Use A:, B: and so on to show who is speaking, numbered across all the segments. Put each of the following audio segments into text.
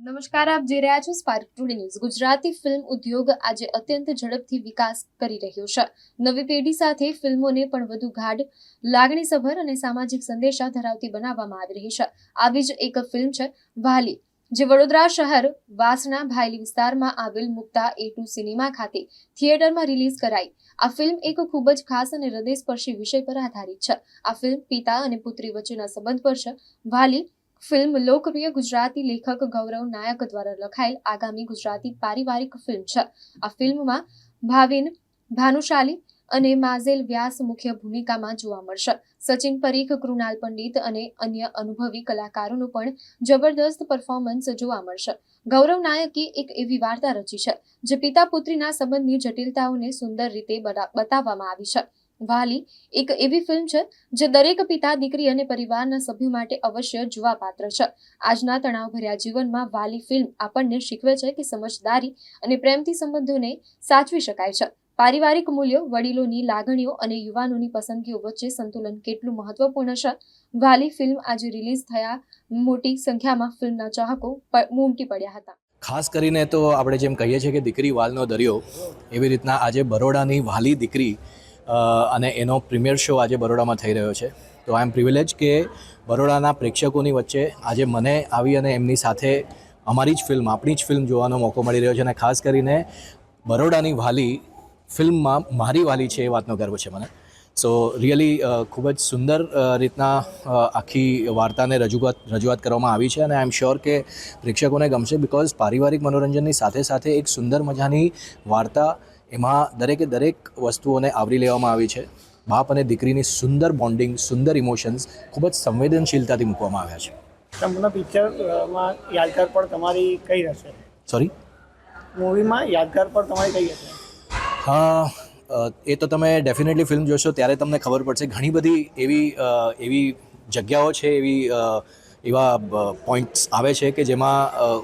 A: નમસ્કાર, આપ જોઈ રહ્યા છો Spark today news Gujarati film ઉદ્યોગ આજે અત્યંત ઝડપથી વિકાસ કરી રહ્યો છે. નવી પેઢી સાથે ફિલ્મોને પણ વધુ ગાઢ, લાગણીસભર અને સામાજિક સંદેશા ધરાવતી બનાવવામાં આવી રહી છે. આવી જ એક ફિલ્મ છે, વાલી, જે વડોદરા શહેર વાસણા ભાયલી વિસ્તારમાં આવેલ મુક્તા એ ટુ સિનેમા ખાતે થિયેટરમાં રિલીઝ કરાઈ. આ ફિલ્મ એક ખૂબ જ ખાસ અને હૃદયસ્પર્શી વિષય પર આધારિત છે. આ ફિલ્મ પિતા અને પુત્રી વચ્ચેના સંબંધ પર છે, વાલી ફિલ્મ લોકપ્રિય ગુજરાતી લેખક ગૌરવ નાયક દ્વારા લખાયેલ આગામી ગુજરાતી પારિવારિક ફિલ્મ છે. આ ફિલ્મમાં ભાવિન ભાનુશાલી અને માઝેલ વ્યાસ મુખ્ય ભૂમિકામાં જોવા મળશે. સચિન પરીખ, કૃણાલ પંડિત અને અન્ય અનુભવી કલાકારોનું પણ જબરદસ્ત પરફોર્મન્સ જોવા મળશે. ગૌરવ નાયકે એક એવી વાર્તા રચી છે, જે પિતા પુત્રીના સંબંધની જટિલતાઓને સુંદર રીતે બતા- બતાવવામાં આવી છે. વાલી એક એવી ફિલ્મ છે જે દરેક પિતા, દીકરી અને પરિવારના સભ્યો માટે અવશ્ય જોવા પાત્ર છે. આજના તણાવભર્યા જીવનમાં વાલી ફિલ્મ આપણને શીખવે છે કે સમજદારી અને પ્રેમથી સંબંધોને સાચવી શકાય છે. પારિવારિક મૂલ્યો, વડીલોની લાગણીઓ અને યુવાનોની પસંદગીઓ વચ્ચે સંતુલન કેટલું મહત્વપૂર્ણ છે? વાલી ફિલ્મ આજે રિલીઝ થયા મોટી સંખ્યામાં ફિલ્મના ચાહકો ઉમટી પડ્યા હતા.
B: ખાસ કરીને તો આપણે જેમ કહીએ છીએ કે દીકરી વાલનો દરિયો એવી રીતના આજે બરોડાની વાલી દીકરી અને એનો પ્રીમિયર શો આજે બરોડામાં થઈ રહ્યો છે. તો આઈ એમ પ્રિવિલેજ કે બરોડાના પ્રેક્ષકોની વચ્ચે આજે મને આવી અને એમની સાથે અમારી જ ફિલ્મ, આપણી જ ફિલ્મ જોવાનો મોકો મળી રહ્યો છે અને ખાસ કરીને બરોડાની વાલી ફિલ્મમાં મારી વાલી છે એ વાતનો ગર્વ છે મને. સો રિયલી ખૂબ જ સુંદર રીતના આખી વાર્તાને રજૂઆત રજૂઆત કરવામાં આવી છે અને આઈ એમ શ્યોર કે પ્રેક્ષકોને ગમશે બિકોઝ પારિવારિક મનોરંજનની સાથે સાથે એક સુંદર મજાની વાર્તા એમાં દરેકે દરેક વસ્તુઓને આવરી લેવામાં આવી છે. બાપ અને દીકરીની સુંદર બોન્ડિંગ સુંદર ઇમોશન્સ ખૂબ જ સંવેદનશીલતાથી મૂકવામાં આવ્યા છે.
C: સંપૂર્ણ પિક્ચરમાં યાદગાર પણ તમારી કઈ રહેશે?
B: સોરી
C: મૂવીમાં યાદગાર પણ તમારી કઈ હશે
B: હા એ તો તમે ડેફિનેટલી ફિલ્મ જોશો ત્યારે તમને ખબર પડશે ઘણી બધી એવી એવી જગ્યાઓ છે એવી એવા પોઈન્ટ્સ આવે છે કે જેમાં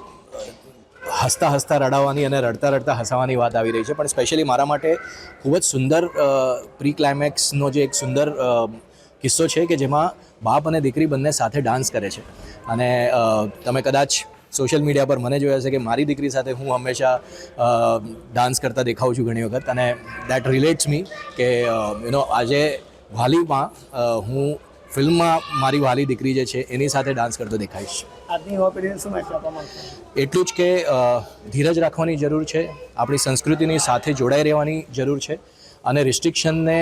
B: હસતા હસતા રડાવવાની અને રડતા રડતા હસાવાની વાત આવી રહી છે. પણ સ્પેશિયલી મારા માટે ખૂબ જ સુંદર પ્રી ક્લાઇમેક્સનો જે એક સુંદર કિસ્સો છે કે જેમાં બાપ અને દીકરી બંને સાથે ડાન્સ કરે છે. અને તમે કદાચ સોશિયલ મીડિયા પર મને જોયા છે કે મારી દીકરી સાથે હું હંમેશા ડાન્સ કરતા દેખાઉં છું ઘણી વખત. અને દેટ રિલેટ્સ મી કે યુ નો આજે વાલીમાં હું ફિલ્મમાં મારી વાલી દીકરી જે છે એની સાથે ડાન્સ કરતો દેખાઈશ
C: આજની યુવા પેઢીને શું મેસેજ આપવા માંગશો?
B: એટલું જ કે ધીરજ રાખવાની જરૂર છે આપણી સંસ્કૃતિની સાથે જોડાઈ રહેવાની જરૂર છે અને રિસ્ટ્રિક્શનને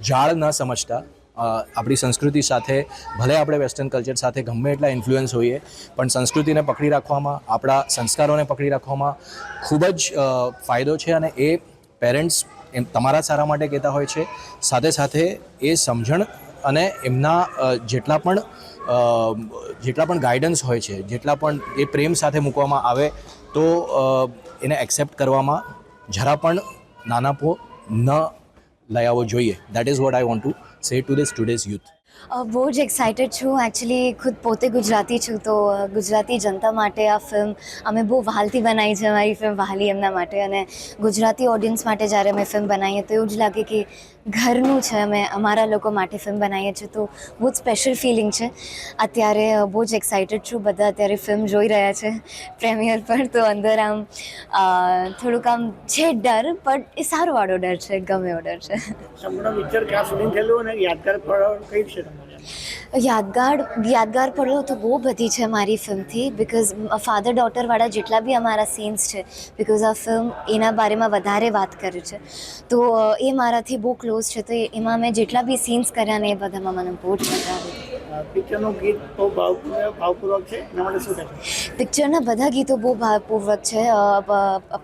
B: જાળ ન સમજતા આપણી સંસ્કૃતિ સાથે ભલે આપણે વેસ્ટર્ન કલ્ચર સાથે ગમે એટલા ઇન્ફ્લુઅન્સ હોઈએ પણ સંસ્કૃતિને પકડી રાખવામાં આપણા સંસ્કારોને પકડી રાખવામાં ખૂબ જ ફાયદો છે અને એ પેરેન્ટ્સ એમ તમારા સારા માટે કહેતા હોય છે. સાથે સાથે એ સમજણ અને એમના જેટલા પણ જેટલા પણ ગાઈડન્સ હોય છે, જેટલા પણ એ પ્રેમ સાથે મૂકવામાં આવે, તો એને એક્સેપ્ટ કરવામાં જરા પણ નાનાપો ન લઈ આવવો જોઈએ. That is what I want to say to this today's youth
D: બહુ જ એક્સાઇટેડ છું. એકચ્યુઅલી ખુદ પોતે ગુજરાતી છું, તો ગુજરાતી જનતા માટે આ ફિલ્મ અમે બહુ વહાલથી બનાવી છે, અમારી ફિલ્મ વહાલી એમના માટે. અને ગુજરાતી ઓડિયન્સ માટે જ્યારે અમે ફિલ્મ બનાવીએ, તો એવું જ લાગે કે ઘરનું છે, અમે અમારા લોકો માટે ફિલ્મ બનાવીએ છીએ. તો બહુ જ સ્પેશિયલ ફિલિંગ છે. અત્યારે બહુ જ એક્સાઇટેડ છું. બધા અત્યારે ફિલ્મ જોઈ રહ્યા છે પ્રેમિયર પર. તો અંદર આમ થોડુંક આમ છે ડર પણ એ સારો વાળો ડર છે, ગમે એવો ડર છે.
C: યાદગાર કઈ છે? તમારી
D: યાદગાર યાદગાર પળો તો બહુ બધી છે મારી ફિલ્મથી બિકોઝ ફાધર ડોટરવાળા જેટલા બી અમારા સીન્સ છે બિકોઝ આ ફિલ્મ એના બારેમાં વધારે વાત કરે છે. તો એ મારાથી બહુ ક્લોઝ છે. તો એમાં મેં જેટલા બી સીન્સ કર્યા ને એ બધામાં મને બહુ જ મજા આવી.
C: ગીત બહુ ભાવપૂર્વક છે.
D: પિક્ચરના બધા ગીતો બહુ ભાવપૂર્વક છે.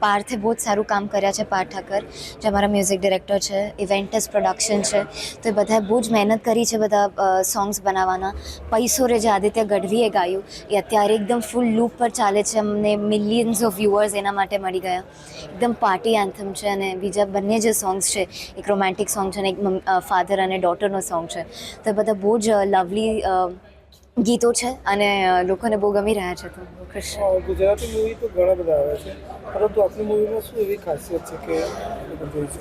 D: પાર્થે બહુ જ સારું કામ કર્યા છે પાર્થ ઠાકર, જે અમારા મ્યુઝિક ડિરેક્ટર છે ઇવેન્ટસ પ્રોડક્શન છે. તો એ બધાએ બહુ જ મહેનત કરી છે બધા સોંગ્સ બનાવવાના. પૈસો રે જે આદિત્ય ગઢવીએ ગાયું, એ અત્યારે એકદમ ફૂલ લૂપ પર ચાલે છે. અમને મિલિયન્સ ઓફ વ્યુઅર્સ એના માટે મળી ગયા. એકદમ પાર્ટી એન્થમ છે અને બીજા બંને જે સોંગ્સ છે, એક રોમેન્ટિક સોંગ છે અને એક ફાધર અને ડોટરનો સોંગ છે. તો એ બધા બહુ જ લવલી ગીતો છે અને લોકોને બહુ ગમી રહ્યા છે તો ખુશ
E: ગુજરાતી મૂવી તો ઘણા બધા આવે છે. પરંતુ આપની મૂવીમાં શું એવી ખાસિયત છે કે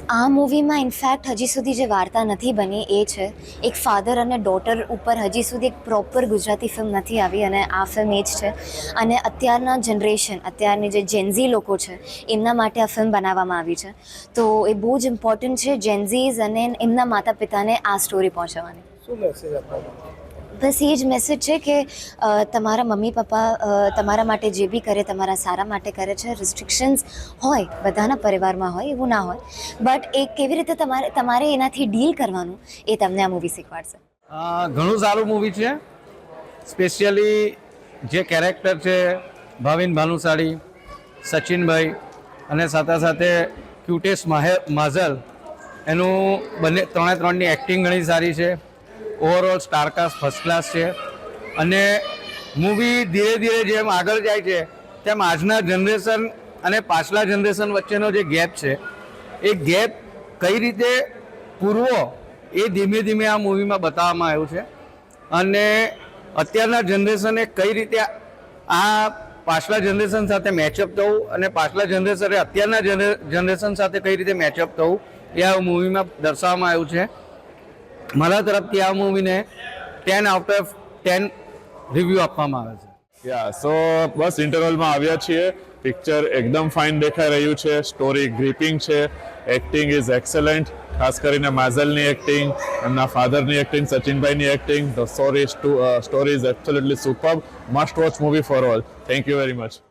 D: આ મૂવીમાં ઇનફેક્ટ હજી સુધી જે વાર્તા નથી બની એ છે એક ફાધર અને ડોટર ઉપર હજી સુધી એક પ્રોપર ગુજરાતી ફિલ્મ નથી આવી અને આ ફિલ્મ એ જ છે. અને અત્યારના જનરેશન અત્યારની જે જેન્ઝી લોકો છે એમના માટે આ ફિલ્મ બનાવવામાં આવી છે. તો એ બહુ જ ઇમ્પોર્ટન્ટ છે જેન્ઝીઝ અને એમના માતા પિતાને આ સ્ટોરી પહોંચાડવાની.
E: શું મેસેજ આપવામાં
D: બસ એ જ મેસેજ છે કે તમારા મમ્મી પપ્પા તમારા માટે જે બી કરે, તમારા સારા માટે કરે છે રિસ્ટ્રિક્શન્સ હોય, બધાના પરિવારમાં હોય, એવું ના હોય. બટ એ કેવી રીતે તમારે તમારે એનાથી ડીલ કરવાનું એ તમને આ મૂવી શીખવાડશે.
F: ઘણું સારું મૂવી છે. સ્પેશિયલી જે કેરેક્ટર છે, ભાવિન ભાનુશાળી, સચિનભાઈ અને સાથે સાથે ક્યુટેશ માહે, માઝલ, એનું બંને, ત્રણે ત્રણની એક્ટિંગ ઘણી સારી છે. ઓવરઓલ સ્ટારકાસ્ટ ફર્સ્ટ ક્લાસ છે. અને મૂવી ધીરે ધીરે જેમ આગળ જાય છે, તેમ આજના જનરેશન અને પાછલા જનરેશન વચ્ચેનો જે ગેપ છે, એ ગેપ કઈ રીતે પૂરવો એ ધીમે ધીમે આ મૂવીમાં બતાવવામાં આવ્યું છે. અને અત્યારના જનરેશને કઈ રીતે આ પાછલા જનરેશન સાથે મેચઅપ થવું અને પાછલા જનરેશને અત્યારના જનરેશન સાથે કઈ રીતે મેચઅપ થવું એ આ મૂવીમાં દર્શાવવામાં આવ્યું છે. મારા તરફથી આ મૂવીને ten out of ten review આપવામાં આવે છે.
G: યા સો બસ ઇન્ટરવલમાં આવ્યા છીએ. પિક્ચર એકદમ ફાઇન દેખાઈ રહ્યું છે. સ્ટોરી ગ્રીપિંગ છે. એક્ટિંગ ઇઝ એક્સેલન્ટ ખાસ કરીને માઝલની એક્ટિંગ એમના ફાધરની acting સચિનભાઈની acting the story story is absolutely super must watch movie for all thank you very much